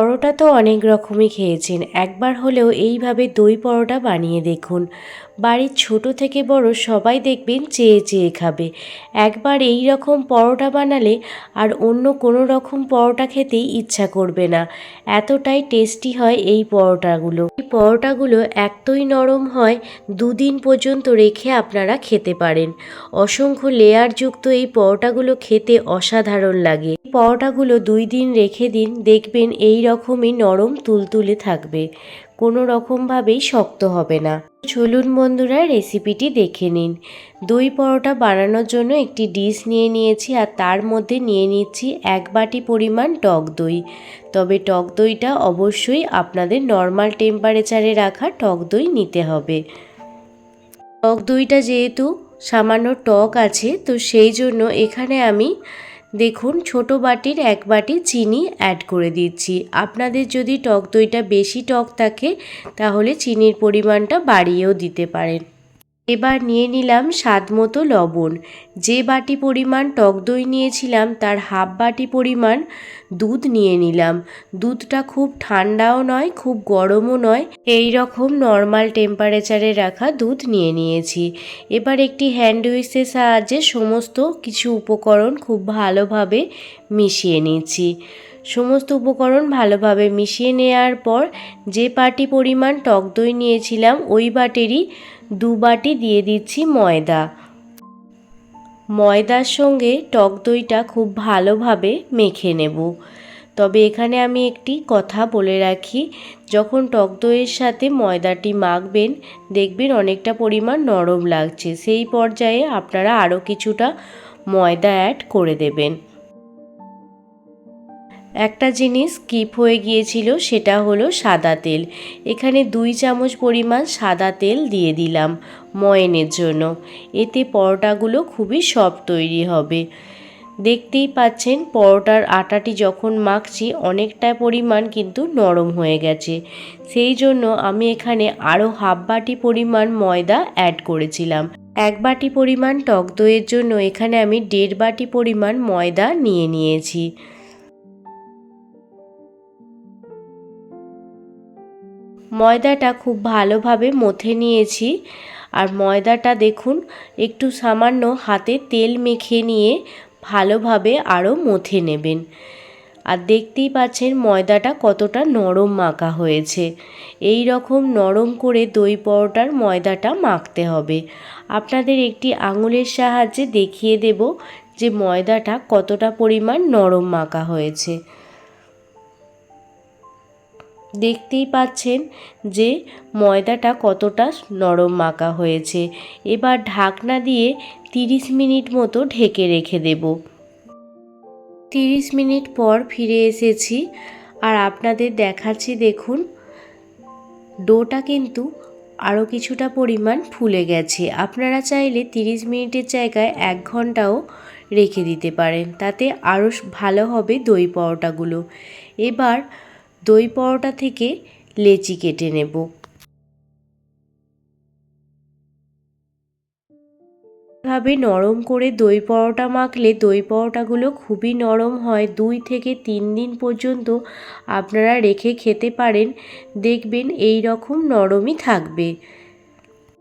পরোটা তো অনেক রকমই খেয়েছেন। একবার হলেও এইভাবে দই পরোটা বানিয়ে দেখুন। বাড়ির ছোট থেকে বড় সবাই দেখবেন চেয়ে চেয়ে খাবে। একবার এই রকম পরোটা বানালে আর অন্য কোনো রকম পরোটা খেতেই ইচ্ছা করবে না। এতটাই টেস্টি হয় এই পরোটাগুলো। এই পরোটাগুলো এতই নরম হয়, দুদিন পর্যন্ত রেখে আপনারা খেতে পারেন। অসংখ্য লেয়ারযুক্ত এই পরোটাগুলো খেতে অসাধারণ লাগে। এই পরোটাগুলো দুই দিন রেখে দিন, দেখবেন এই রকমই নরম, তুলতুলে থাকবে। কোনো রকমভাবেই শক্ত হবে না। চলুন বন্ধুরা রেসিপিটি দেখে নিন। দই পরোটা বানানোর জন্য একটি ডিশ নিয়ে নিয়েছি আর তার মধ্যে নিয়ে নিচ্ছি এক বাটি পরিমাণ টক দই। তবে টক দইটা অবশ্যই আপনাদের নর্মাল টেম্পারেচারে রাখা টক দই নিতে হবে। টক দইটা যেহেতু সামান্য টক আছে, তো সেই জন্য এখানে আমি দেখুন, ছোট বাটির এক বাটি চিনি অ্যাড করে দিচ্ছি। আপনাদের যদি টক দইটা বেশি টক থাকে, তাহলে চিনির পরিমাণটা বাড়িয়েও দিতে পারেন। এবার নিয়ে নিলাম স্বাদ মতো লবণ। যে বাটি পরিমাণ টক দই নিয়েছিলাম, তার হাফ বাটি পরিমাণ দুধ নিয়ে নিলাম। দুধটা খুব ঠান্ডাও নয়, খুব গরমও নয়। এই রকম নর্মাল টেম্পারেচারে রাখা দুধ নিয়ে নিয়েছি। এবার একটি হ্যান্ড উইক্সের সাহায্যে সমস্ত কিছু উপকরণ খুব ভালোভাবে মিশিয়ে নিচ্ছি। সমস্ত উপকরণ ভালোভাবে মিশিয়ে নেওয়ার পর যে বাটি পরিমাণ টক দই নিয়েছিলাম, ওই বাটিরই দু বাটি দিয়ে দিচ্ছি ময়দা। ময়দার সঙ্গে টক দইটা খুব ভালোভাবে মেখে নেব। তবে এখানে আমি একটি কথা বলে রাখি, যখন টক দইয়ের সাথে ময়দাটি মাখবেন, দেখবেন অনেকটা পরিমাণ নরম লাগছে। সেই পর্যায়ে আপনারা আরও কিছুটা ময়দা অ্যাড করে দেবেন। একটা জিনিস স্কিপ হয়ে গিয়েছিল, সেটা হলো সাদা তেল। এখানে দুই চামচ পরিমাণ সাদা তেল দিয়ে দিলাম ময়নের জন্য। এতে পরোটাগুলো খুবই সফট তৈরি হবে। দেখতেই পাচ্ছেন, পরোটার আটাটি যখন মাখছি, অনেকটা পরিমাণ কিন্তু নরম হয়ে গেছে। সেই জন্য আমি এখানে আরও হাফ বাটি পরিমাণ ময়দা অ্যাড করেছিলাম। এক বাটি পরিমাণ টক দইয়ের জন্য এখানে আমি দেড় বাটি পরিমাণ ময়দা নিয়ে নিয়েছি। ময়দাটা খুব ভালোভাবে মথে নিয়েছি। আর ময়দাটা দেখুন, একটু সামান্য হাতে তেল মেখে নিয়ে ভালোভাবে আরও মথে নেবেন। আর দেখতেই পাচ্ছেন ময়দাটা কতটা নরম মাখা হয়েছে। এই রকম নরম করে দই পরোটার ময়দাটা মাখতে হবে। আপনাদের একটি আঙুলের সাহায্যে দেখিয়ে দেব যে ময়দাটা কতটা পরিমাণ নরম মাখা হয়েছে। দেখতেই পাচ্ছেন যে ময়দাটা কতটা নরম মাখা হয়েছে। এবার ঢাকনা দিয়ে তিরিশ মিনিট মতো ঢেকে রেখে দেব। তিরিশ মিনিট পর ফিরে এসেছি আর আপনাদের দেখাচ্ছি দেখুন, ডোটা কিন্তু আরও কিছুটা পরিমাণ ফুলে গেছে। আপনারা চাইলে তিরিশ মিনিটের জায়গায় এক ঘন্টাও রেখে দিতে পারেন, তাতে আরও ভালো হবে দই পরোটাগুলো। এবার দই পরোটা থেকে লেচি কেটে নেব। ভাবে নরম করে দই পরোটা মাখলে দই পরোটাগুলো খুবই নরম হয়। দুই থেকে তিন দিন পর্যন্ত আপনারা রেখে খেতে পারেন। দেখবেন এই রকম নরমই থাকবে।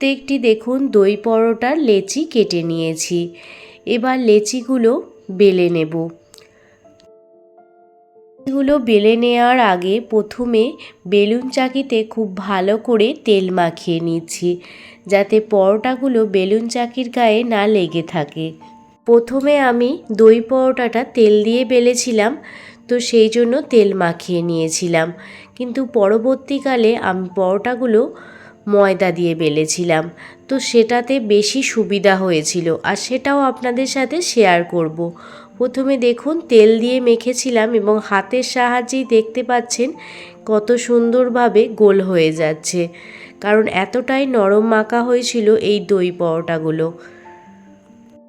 প্রত্যেকটি দেখুন দই পরোটার লেচি কেটে নিয়েছি। এবার লেচিগুলো বেলে নেব। গুলো বেলে নেওয়ার আগে প্রথমে বেলুন চাকিতে খুব ভালো করে তেল মাখিয়ে নিচ্ছি, যাতে পরোটাগুলো বেলুন চাকির গায়ে না লেগে থাকে প্রথমে আমি দই পরোটাটা তেল দিয়ে বেলেছিলাম, তো সেই জন্য তেল মাখিয়ে নিয়েছিলাম কিন্তু পরবর্তীকালে আমি পরোটাগুলো ময়দা দিয়ে বেলেছিলাম, তো সেটাতে বেশি সুবিধা হয়েছিল, আর সেটাও আপনাদের সাথে শেয়ার করব। প্রথমে দেখুন, তেল দিয়ে মেখেছিলাম এবং হাতের সাহায্যেই দেখতে পাচ্ছেন কত সুন্দরভাবে গোল হয়ে যাচ্ছে। কারণ এতটাই নরম মাখা হয়েছিল এই দই পরোটাগুলো।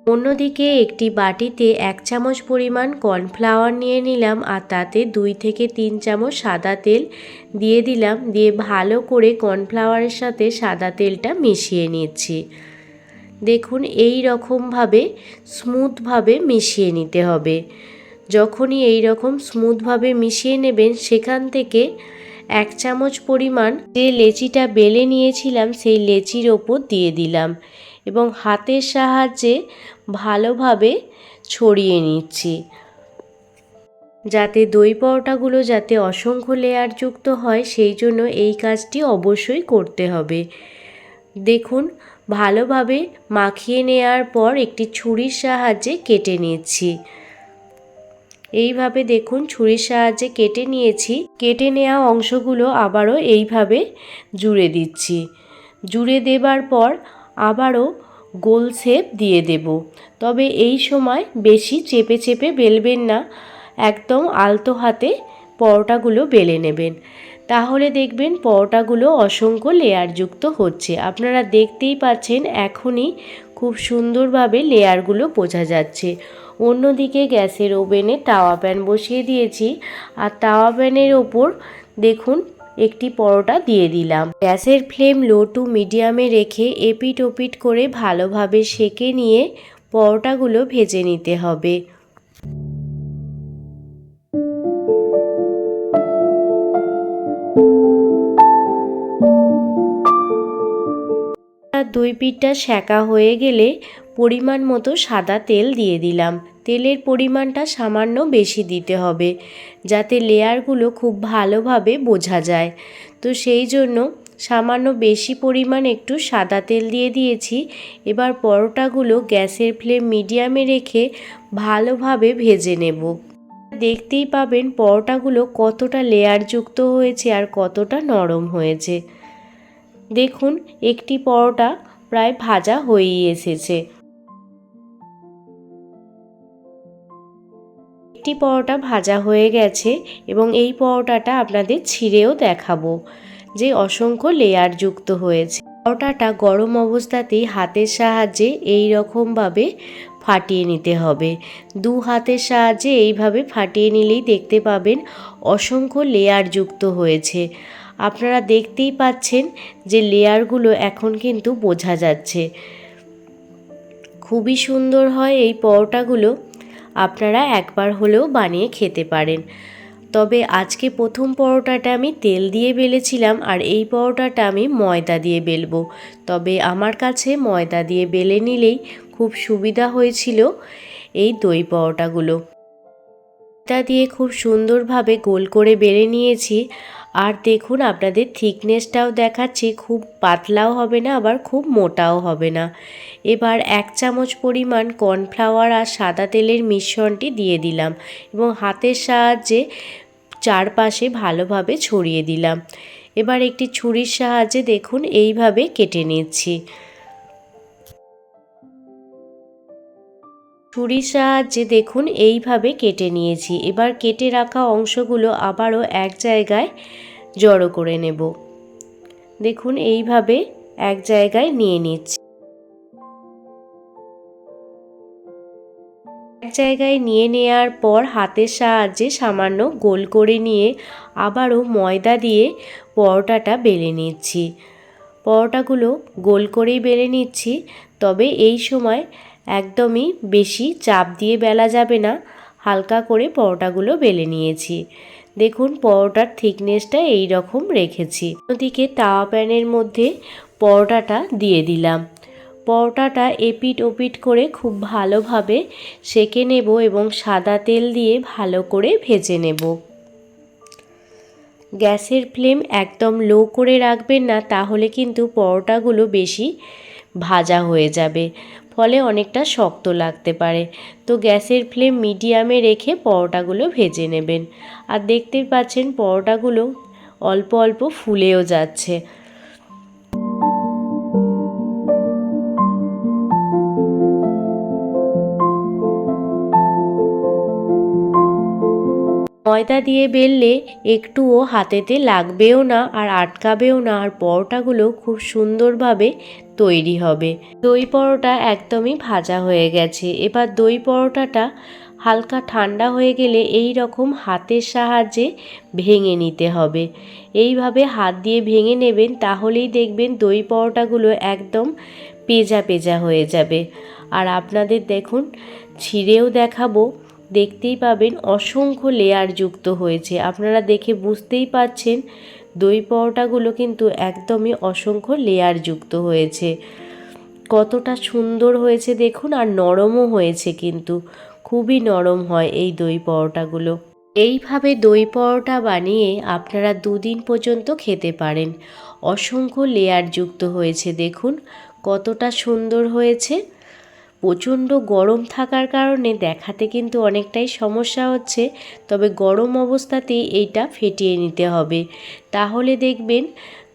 অন্যদিকে একটি বাটিতে এক চামচ পরিমাণ কর্নফ্লাওয়ার নিয়ে নিলাম আর তাতে দুই থেকে তিন চামচ সাদা তেল দিয়ে দিলাম। দিয়ে ভালো করে কর্নফ্লাওয়ারের সাথে সাদা তেলটা মিশিয়ে নিচ্ছি। দেখুন, এই রকমভাবে স্মুথভাবে মিশিয়ে নিতে হবে। যখনই এই রকম স্মুথভাবে মিশিয়ে নেবেন, সেখান থেকে এক চামচ পরিমাণ যে লেচিটা বেলে নিয়েছিলাম, সেই লেচির ওপর দিয়ে দিলাম এবং হাতের সাহায্যে ভালোভাবে ছড়িয়ে নিচ্ছি। যাতে দই পরোটাগুলো যাতে অসংখ্য লেয়ারযুক্ত হয়, সেই জন্য এই কাজটি অবশ্যই করতে হবে। দেখুন ভালোভাবে মাখিয়ে নেওয়ার পর একটি ছুরির সাহায্যে কেটে নিচ্ছি এইভাবে দেখুন, ছুরির সাহায্যে কেটে নিয়েছি। কেটে নেওয়া অংশগুলো আবারও এইভাবে জুড়ে দিচ্ছি। জুড়ে দেবার পর আবারও গোল শেপ দিয়ে দেব। তবে এই সময় বেশি চেপে চেপে বেলবেন না। একদম আলতো হাতে পরোটাগুলো বেলে নেবেন। তাহলে দেখবেন পরোটাগুলো অসংখ্য লেয়ারযুক্ত হচ্ছে। আপনারা দেখতেই পাচ্ছেন এখনই খুব সুন্দরভাবে লেয়ারগুলো বোঝা যাচ্ছে। অন্যদিকে গ্যাসের ওভেনে তাওয়া প্যান বসিয়ে দিয়েছি। আর তাওয়া প্যানের ওপর দেখুন একটি পরোটা দিয়ে দিলাম। গ্যাসের ফ্লেম লো টু মিডিয়ামে রেখে এপিট ওপিট করে ভালোভাবে সেকে নিয়ে পরোটাগুলো ভেজে নিতে হবে। দুই পিঠটা সেকা হয়ে গেলে পরিমাণ মতো সাদা তেল দিয়ে দিলাম। তেলের পরিমাণটা সামান্য বেশি দিতে হবে, যাতে লেয়ারগুলো খুব ভালোভাবে বোঝা যায়। তো সেই জন্য সামান্য বেশি পরিমাণ একটু সাদা তেল দিয়ে দিয়েছি। এবার পরোটাগুলো গ্যাসের ফ্লেম মিডিয়ামে রেখে ভালোভাবে ভেজে নেব। দেখতেই পাবেন পরোটাগুলো কতটা লেয়ারযুক্ত হয়েছে আর কতটা নরম হয়েছে। দেখুন, একটি পরোটা প্রায় ভাজা হয়েই এসেছে। একটি পরোটা ভাজা হয়ে গেছে এবং এই পরোটাটা আপনাদের ছিঁড়েও দেখাবো, যে অসংখ্য লেয়ার যুক্ত হয়েছে। পরোটাটা গরম অবস্থাতেই হাতের সাহায্যে এই রকমভাবে ফাটিয়ে নিতে হবে। দু হাতের সাহায্যে এইভাবে ফাটিয়ে নিলেই দেখতে পাবেন অসংখ্য লেয়ার যুক্ত হয়েছে। আপনারা দেখতেই পাচ্ছেন যে লেয়ারগুলো এখন কিন্তু বোঝা যাচ্ছে। খুবই সুন্দর হয় এই পরোটাগুলো। আপনারা একবার হলেও বানিয়ে খেতে পারেন। তবে আজকে প্রথম পরোটাটা আমি তেল দিয়ে বেলেছিলাম আর এই পরোটাটা আমি ময়দা দিয়ে বেলবো। তবে আমার কাছে ময়দা দিয়ে বেলে নিলেই খুব সুবিধা হয়েছিল এই দই পরোটাগুলো। ময়দা দিয়ে খুব সুন্দরভাবে গোল করে বেড়ে নিয়েছি। আর দেখুন, আপনাদের থিকনেসটাও দেখাচ্ছি। খুব পাতলাও হবে না, আবার খুব মোটাও হবে না। এবার এক চামচ পরিমাণ কর্নফ্লাওয়ার আর সাদা তেলের মিশ্রণটি দিয়ে দিলাম এবং হাতের সাহায্যে চারপাশে ভালোভাবে ছড়িয়ে দিলাম। এবার একটি ছুরির সাহায্যে দেখুন, এইভাবে কেটে নিচ্ছি। ছুরির সাহায্যে দেখুন, এইভাবে কেটে নিয়েছি। এবার কেটে রাখা অংশগুলো আবারও এক জায়গায় জড়ো করে নেব। দেখুন, এইভাবে এক জায়গায় নিয়ে নিচ্ছি। এক জায়গায় নিয়ে নেওয়ার পর হাতের সাহায্যে সামান্য গোল করে নিয়ে আবারও ময়দা দিয়ে পরোটাটা বেলে নিচ্ছি। পরোটাগুলো গোল করেই বেলে নিচ্ছি। তবে এই সময় একদমই বেশি চাপ দিয়ে বেলা যাবে না। হালকা করে পরোটাগুলো বেলে নিয়েছি। দেখুন, পরোটার থিকনেসটা এই রকম রেখেছি। ওদিকে তাওয়া প্যানের মধ্যে পরোটাটা দিয়ে দিলাম। পরোটাটা এপিট ওপিট করে খুব ভালোভাবে সেকে নেব এবং সাদা তেল দিয়ে ভালো করে ভেজে নেব। গ্যাসের ফ্লেম একদম লো করে রাখবেন না, তাহলে কিন্তু পরোটাগুলো বেশি ভাজা হয়ে যাবে। ফলে অনেকটা শক্ত লাগতে পারে। তো গ্যাসের ফ্লেম মিডিয়ামে রেখে পরোটাগুলো ভেজে নেবেন। আর দেখতে পাচ্ছেন পরোটাগুলো অল্প অল্প ফুলেও যাচ্ছে। ময়দা দিয়ে বেললে একটুও হাতেতে লাগবেও না আর আটকাবেও না আর পরোটাগুলো খুব সুন্দরভাবে তৈরি হবে। দই পরোটা একদমই ভাজা হয়ে গেছে। এবার দই পরোটাটা হালকা ঠান্ডা হয়ে গেলে এই রকম হাতের সাহায্যে ভেঙে নিতে হবে। এইভাবে হাত দিয়ে ভেঙে নেবেন তাহলেই দেখবেন দই পরোটাগুলো একদম পেজা পেজা হয়ে যাবে। আর আপনাদের দেখুন, ছিঁড়েও দেখাবো দেখতেই পাবেন অসংখ্য লেয়ার যুক্ত হয়েছে। আপনারা দেখে বুঝতেই পাচ্ছেন দই পরোটাগুলো কিন্তু একদমই অসংখ্য লেয়ার যুক্ত হয়েছে। কতটা সুন্দর হয়েছে দেখুন আর নরমও হয়েছে কিন্তু, খুবই নরম হয় এই দই পরোটাগুলো। এইভাবে দই পরোটা বানিয়ে আপনারা দুদিন পর্যন্ত খেতে পারেন। অসংখ্য লেয়ার যুক্ত হয়েছে দেখুন, কতটা সুন্দর হয়েছে। প্রচণ্ড গরম থাকার কারণে দেখাতে কিন্তু অনেকটাই সমস্যা হচ্ছে, তবে গরম অবস্থাতেই এইটা ফেটিয়ে নিতে হবে। তাহলে দেখবেন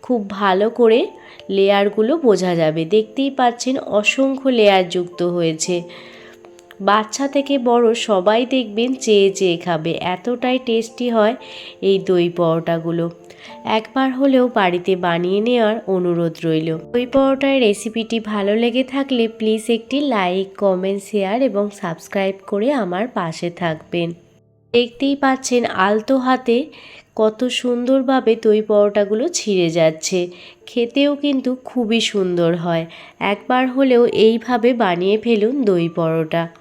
খুব ভালো করে লেয়ারগুলো বোঝা যাবে। দেখতেই পাচ্ছেন অসংখ্য লেয়ার যুক্ত হয়েছে। বাচ্চা থেকে বড় সবাই দেখবেন চেয়ে চেয়ে খাবে। এতটাই টেস্টি হয় এই দই পরোটাগুলো। একবার হলেও বাড়িতে বানিয়ে নেওয়ার অনুরোধ রইল। দই পরোটার রেসিপিটি ভালো লেগে থাকলে প্লিজ একটি লাইক, কমেন্ট, শেয়ার এবং সাবস্ক্রাইব করে আমার পাশে থাকবেন। দেখতেই পাচ্ছেন আলতো হাতে কত সুন্দরভাবে দই পরোটাগুলো ছিঁড়ে যাচ্ছে। খেতেও কিন্তু খুবই সুন্দর হয়। একবার হলেও এইভাবে বানিয়ে ফেলুন দই পরোটা।